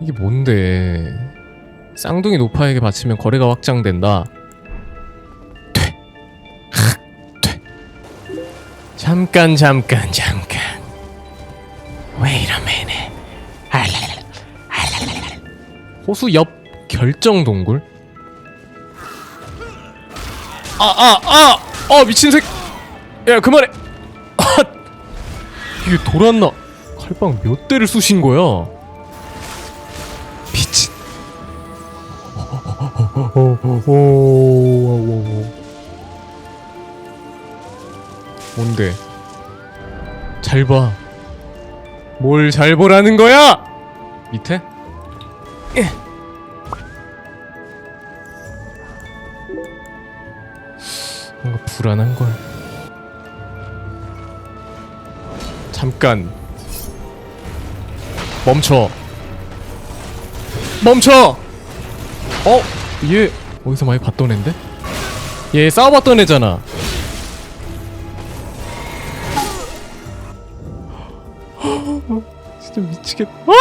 이게 뭔데? 쌍둥이 노파에게 바치면 거래가 확장된다. 돼. 학, 돼. 잠깐 잠깐 잠깐. Wait a minute. 알랄랄, 알랄랄랄. 호수 옆 결정 동굴? 아, 아, 아! 아, 미친 새 야, 그만해! 아! 이게 돌았나? 칼빵 몇 대를 쑤신 거야? 뭔데? 잘 봐. 뭘 잘 보라는 거야? 밑에? 예. 뭔가 불안한 걸. 잠깐. 멈춰. 멈춰. 어? 얘 어디서 많이 봤던 앤데? 얘 싸워봤던 애잖아. 진짜 미치겠다. 아!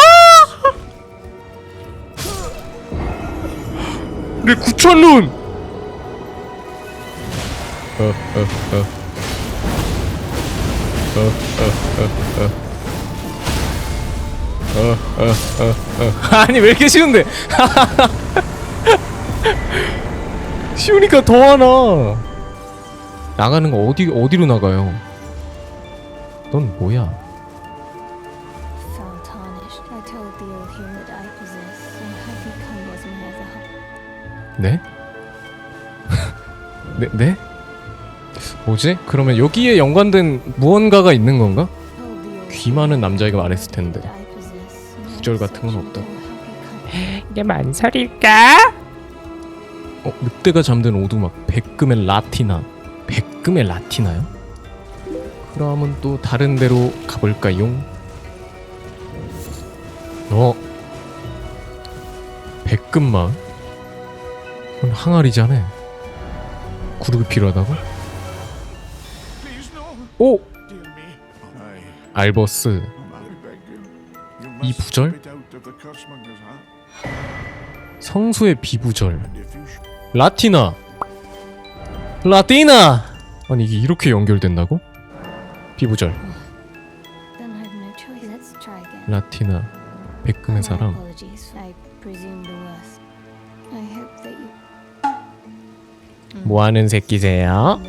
내 구천룬. 어, 어, 어. 어, 어, 어, 어. 어, 어, 어, 어. 아니 왜 이렇게 쉬운데? 쉬우니까 더 하나. 나가는 거 어디 어디로 나가요? 넌 뭐야? fell tarnished. I told the old hero that I possess, and had become was my other 네? 네? 네? 뭐지? 그러면 여기에 연관된 무언가가 있는 건가? Told the old 귀 많은 남자애가 말했을 텐데 that I possess, and 구절 같은 건 such 없다. 이게 만설일까? 어? 늑대가 잠든 오두막 백금의 라티나 백금의 라티나요? 그러면 또 다른 데로 가볼까요? 어? 백금마을? 그건 항아리잖아 구르기 필요하다고? 오! 알버스 이 부절? 성수의 비부절 라티나 라티나 아니 이게 이렇게 연결된다고? 비부절 Then I've no choice. Let's try again. 라티나 백금의 사람 apologies. I presume the worst. I hope that you. 뭐하는 새끼세요?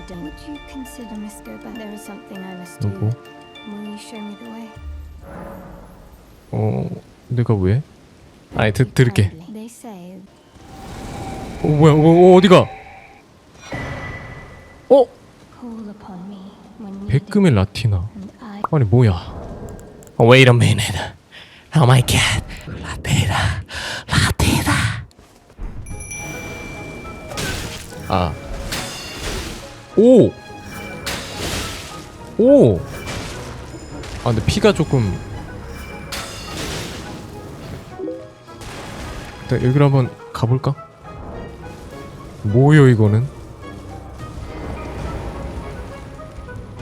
누구? Will you show me the way? 어 내가 왜? 아니 드, 들을게 어 뭐야 어, 어 어 디가 어? 백금의 라티나. 아니 뭐야 어, Wait a minute Oh my god 라티나 라티나 아 오! 오! 아 근데 피가 조금 일단 여기로 한번 가볼까? 뭐요 이거는?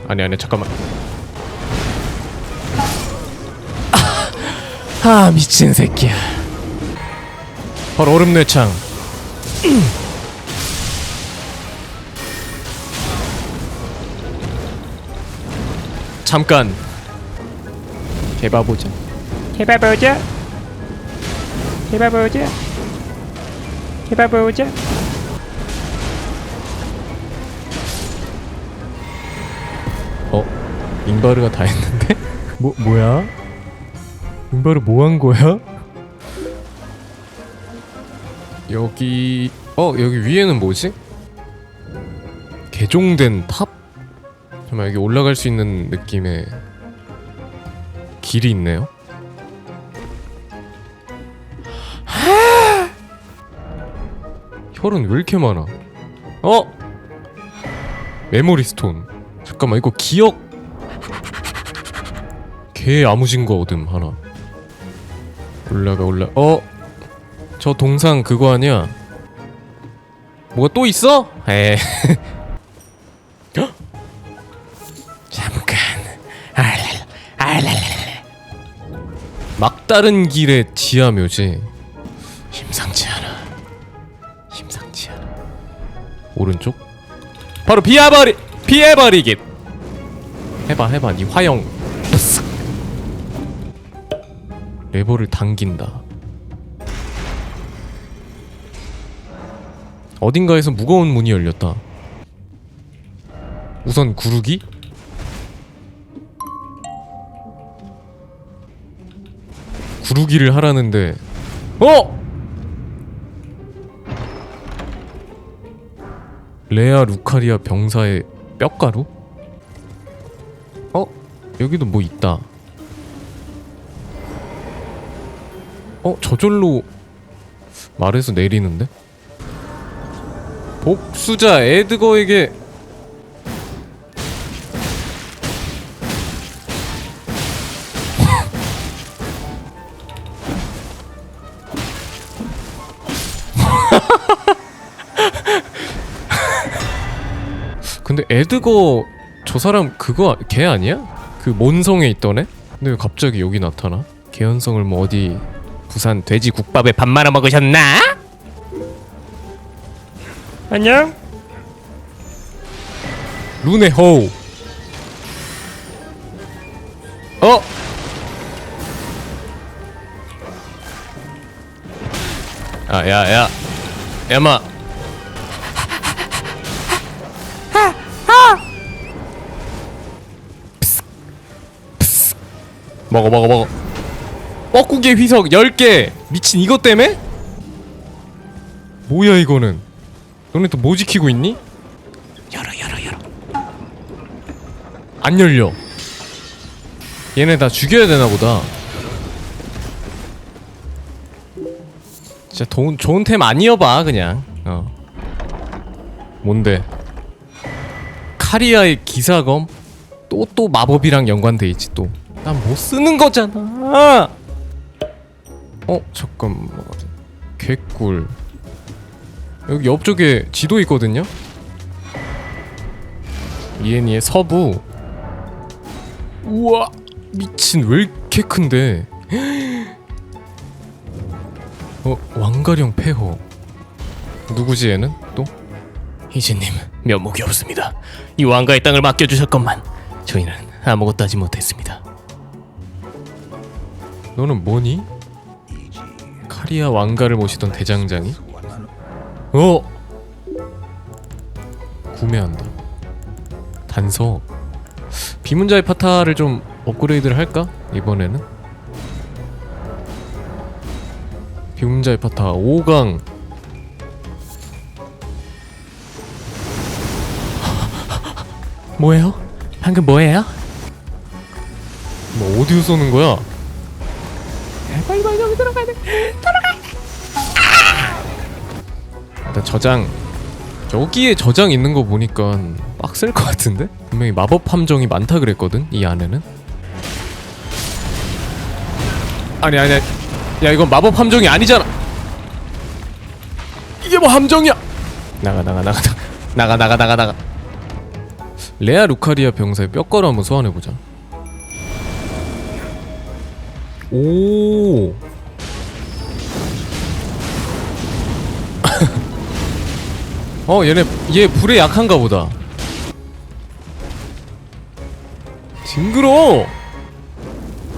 아니 아니 잠깐만 아 미친 새끼야 바로 얼음 내창 잠깐 개바보자 해봐보자. 해봐보자. 해봐보자. 잉바르가 다 했는데? 뭐 뭐야? 잉바르 뭐 한 거야? 여기 어 여기 위에는 뭐지? 개종된 탑? 잠깐 여기 올라갈 수 있는 느낌의 길이 있네요. 혈은 왜 이렇게 많아? 어? 메모리 스톤. 잠깐만 이거 기억 개 야무진 거 얻음 하나. 올라가 올라 어? 저 동상 그거 아니야? 뭐가 또 있어? 에. 헉! 잠깐. 막다른 길의 지하 묘지. 심상치 않아. 심상치 않아. 오른쪽? 바로 피해버리 피해버리기 해봐 해봐 니 화영 레버를 당긴다 어딘가에서 무거운 문이 열렸다 우선 구르기 구르기를 하라는데 어! 레아 루카리아 병사의 뼈가루? 어? 여기도 뭐 있다 어? 저절로 말해서 내리는데? 복수자 에드거에게 근데 에드거 저 사람 그거 걔 아니야? 그 몬성에 있던 애? 근데 왜 갑자기 여기 나타나? 개연성을 뭐 어디 부산 돼지 국밥에 밥 말아 먹으셨나? 안녕 루네 호우 어? 아, 야, 야. 야마. 먹어, 먹어, 먹어. 뻐꾸기의 휘석 10개. 미친 이것 때문에? 뭐야, 이거는? 너네 또 뭐 지키고 있니? 열어, 열어, 열어. 안 열려. 얘네 다 죽여야 되나 보다. 진짜 돈, 좋은 템 아니어봐 그냥. 어. 뭔데? 카리아의 기사검 또 또 마법이랑 연관돼 있지 또. 난 못 쓰는 거잖아. 어 잠깐만. 개꿀. 여기 옆쪽에 지도 있거든요. 이엔이의 서부. 우와 미친 왜 이렇게 큰데 어 왕가령 폐허 누구지 얘는 또 희진님 면목이 없습니다. 이 왕가의 땅을 맡겨주셨건만 저희는 아무것도 하지 못했습니다. 너는 뭐니 카리아 왕가를 모시던 대장장이 어 구매한다 단서 비문자의 파타를 좀 업그레이드를 할까 이번에는 비문자의 파타 5강 뭐예요? 방금 뭐예요? 뭐 어디서 쏘는 거야? 빨리 빨리 여기 들어가야 돼 일단 저장 여기에 저장 있는 거 보니까 빡셀 것 같은데? 분명히 마법 함정이 많다 그랬거든? 이 안에는? 아니 아니 야 이건 마법 함정이 아니잖아 이게 뭐 함정이야 나가 나가 나가 나가 나가 나가 나가 레아 루카리아 병사의 뼈가루 한번 소환해보자 오 어 얘네 얘 불에 약한가 보다. 징그러!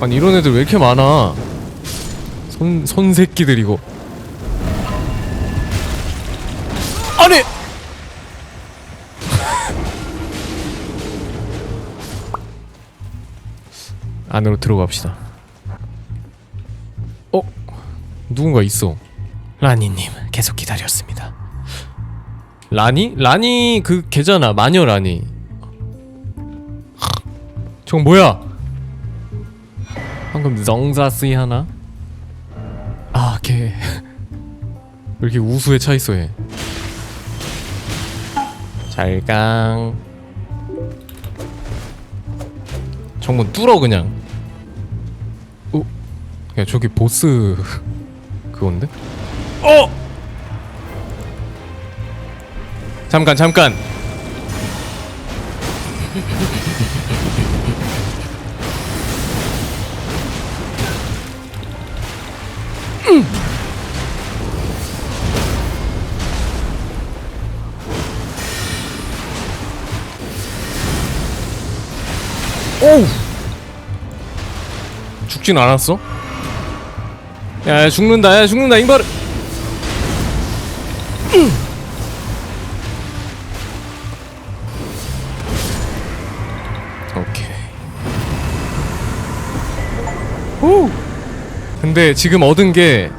아니 이런 애들 왜 이렇게 많아? 손 손새끼들 이거. 아니! 안으로 들어갑시다. 어? 누군가 있어. 라니님 계속 기다렸습니다. 라니? 라니 그 걔잖아 마녀 라니 저건 뭐야 방금 정자스이 하나? 아걔 왜 이렇게 우수에 차있어 얘 잘강 정문 뚫어 그냥 어? 야 저기 보스 그건데? 어! 잠깐 잠깐. 오우. 죽진 않았어? 야, 야 죽는다. 야 죽는다. 잉바르 오 근데 지금 얻은 게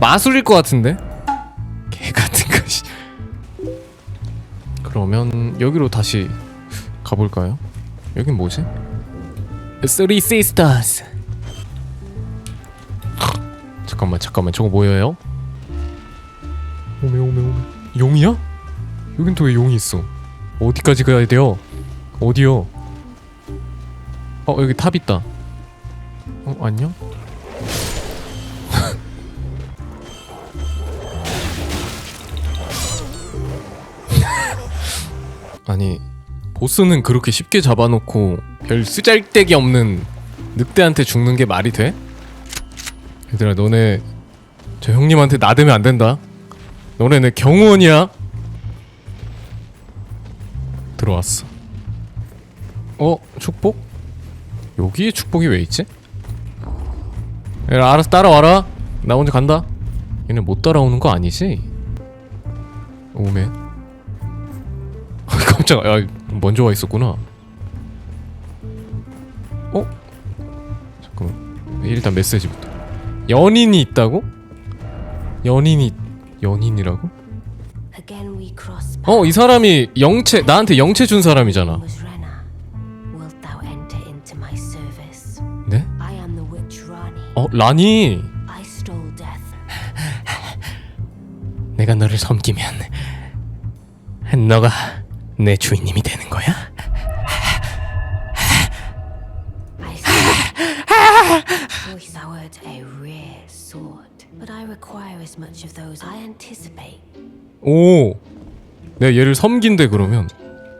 마술일 것 같은데 개 같은 것이 그러면 여기로 다시 가볼까요? 여긴 뭐지? Three Sisters 잠깐만 잠깐만 저거 뭐예요? 오메 오메 오메 용이야? 여긴 또 왜 용이 있어? 어디까지 가야 돼요? 어디요? 어 여기 탑 있다 어 안녕? 아니 보스는 그렇게 쉽게 잡아놓고 별 쓰잘데기 없는 늑대한테 죽는 게 말이 돼? 얘들아 너네 저 형님한테 나대면 안 된다 너네 내 경호원이야 들어왔어 어? 축복? 여기에 축복이 왜 있지? 얘들아 알아서 따라와라 나 혼자 간다 얘네 못 따라오는 거 아니지? 오메 깜짝아 야 먼저 와 있었구나 어? 잠깐만 일단 메시지부터 연인이 있다고? 연인이 연인이라고? 어 이 사람이 영체 나한테 영체 준 사람이잖아? 네? 어 라니. 내가 너를 섬기면 너가 내 주인님이 되는 거야? I see. Voice thou art a rare sword, but I require as much of those I anticipate. 오 내가 얘를 섬긴대 그러면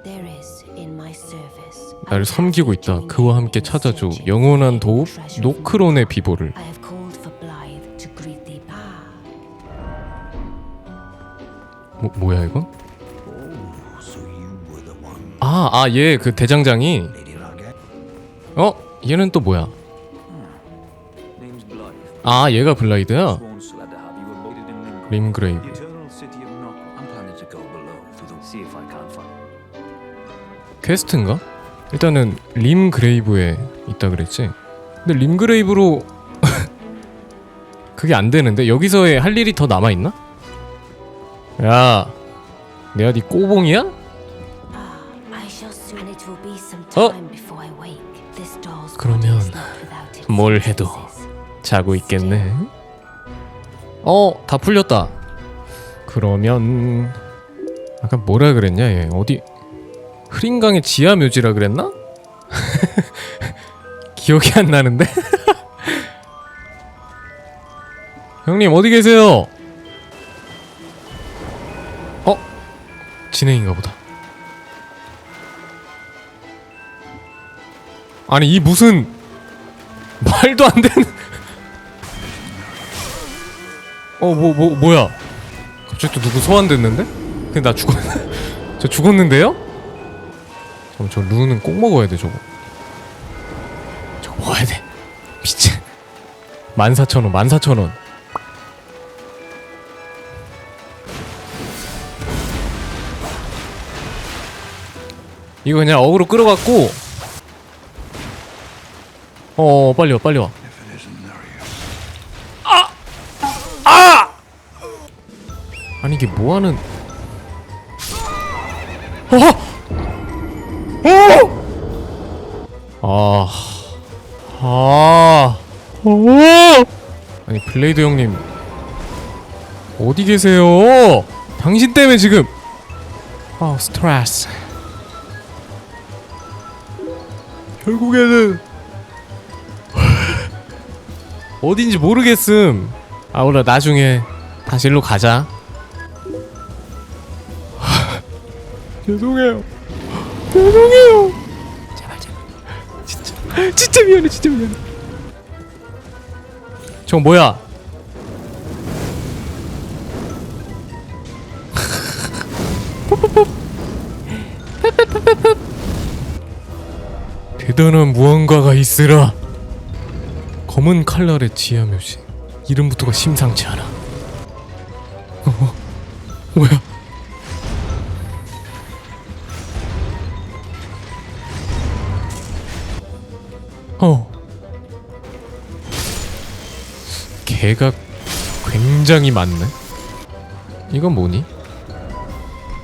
There is in my service. a 나를 섬기고 있다 그와 함께 찾아줘 영원한 도읍 노크론의 비보를 I have called for Blythe to greet thee. Ah, 뭐, 뭐야 이건? 아 아 얘 그 대장장이 어? 얘는 또 뭐야? 아 얘가 블라이드야? 림그레이브. 퀘스트인가? 일단은 림그레이브에 있다 그랬지 근데 림그레이브로 그게 안 되는데 여기서의 할 일이 더 남아 있나? 야 내가 네 꼬봉이야? 어? 그러면 뭘 해도. 자고 있겠네. 어, 다 풀렸다. 그러면 아까 뭐라 그랬냐 얘 어디 흐린강의 지하 묘지라 그랬나? 기억이 안 나는데. 형님 어디 계세요? 어? 진행인가 보다. 아니 이 무슨 말도 안 되는 어뭐뭐 뭐, 야? 갑자기 또 누구 소환됐는데? 근데 나 죽었 저 죽었는데요? 잠깐 저 루는 꼭 먹어야 돼 저거. 저거 먹어야 돼. 미친. 14,000원 14,000원. 이거 그냥 어그로 끌어갖고 어 빨리 와 빨리 와. there you 아니 이게 뭐 하는 어! 아, 아, 어! 아니 블레이드 형님. 어디 계세요? 당신 때문에 지금. 아 스트레스. 결국에는 어딘지 모르겠음. 아 몰라 나중에 다시 일로 가자. 죄송해요. 죄송해요. 제발 제발. 진짜. 진짜 미안해 진짜 미안해. 저거 뭐야? 대단한 무언가가 있으라. 검은 칼날의 지하 묘시. 이름부터가 심상치 않아. 어, 뭐야? 어. 개가 굉장히 많네. 이건 뭐니?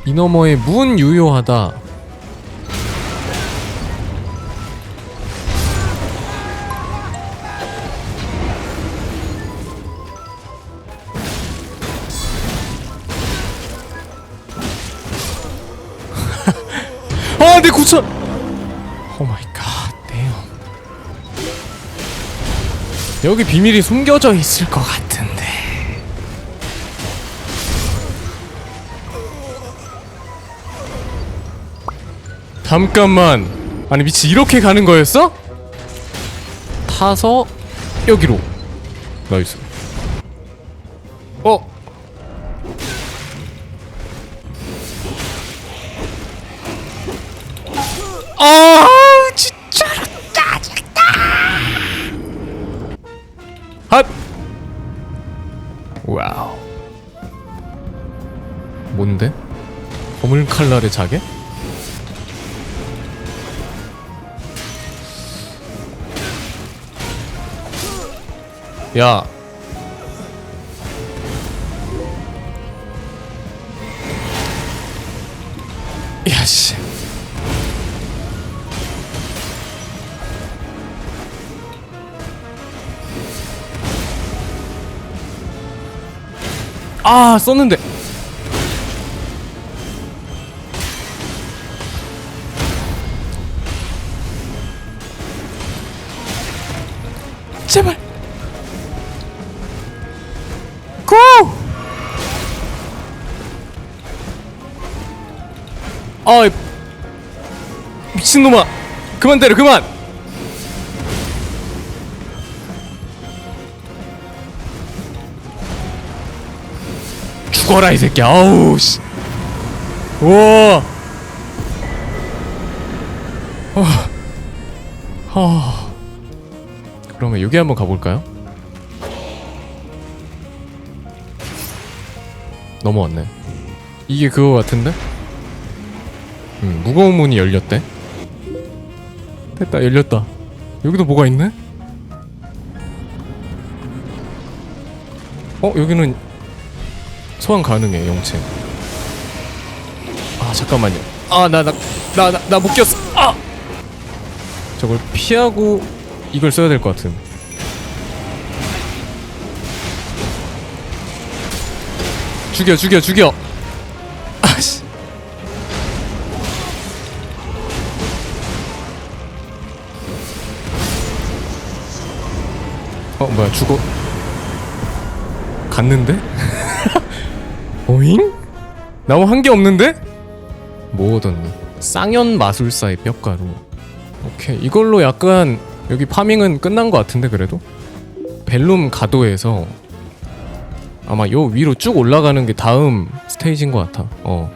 이 너머에 문 유효하다. 구천. 오 마이 갓. damn. 여기 비밀이 숨겨져 있을 것 같은데. 잠깐만. 아니 미치 이렇게 가는 거였어? 타서 여기로. 나이스. 어? 아 진짜로 짜증나. 핫. 와우. 뭔데? 검을 칼날의 자개? 야. 야 씨. 아 썼는데 제발 고 아, 미친놈아. 그만 때려, 그만! 죽어라, 이 새끼야. 아우, 씨. 우와. 어. 어. 그러면 여기 한번 가볼까요? 넘어왔네. 이게 그거 같은데? 음, 무거운 문이 열렸대. 됐다, 열렸다. 여기도 뭐가 있네? 어, 여기는 소환 가능해, 영체. 아, 잠깐만요. 아, 나, 나, 나, 나, 나 못 꼈어. 아! 저걸 피하고 이걸 써야 될 것 같은. 죽여, 죽여, 죽여. 아씨. 어 뭐야 죽어 갔는데? 오잉? 나무 한 개 없는데? 뭐 얻었니? 쌍연 마술사의 뼈가루 오케이 이걸로 약간 여기 파밍은 끝난 것 같은데 그래도? 벨룸 가도에서 아마 요 위로 쭉 올라가는 게 다음 스테이지인 것 같아 어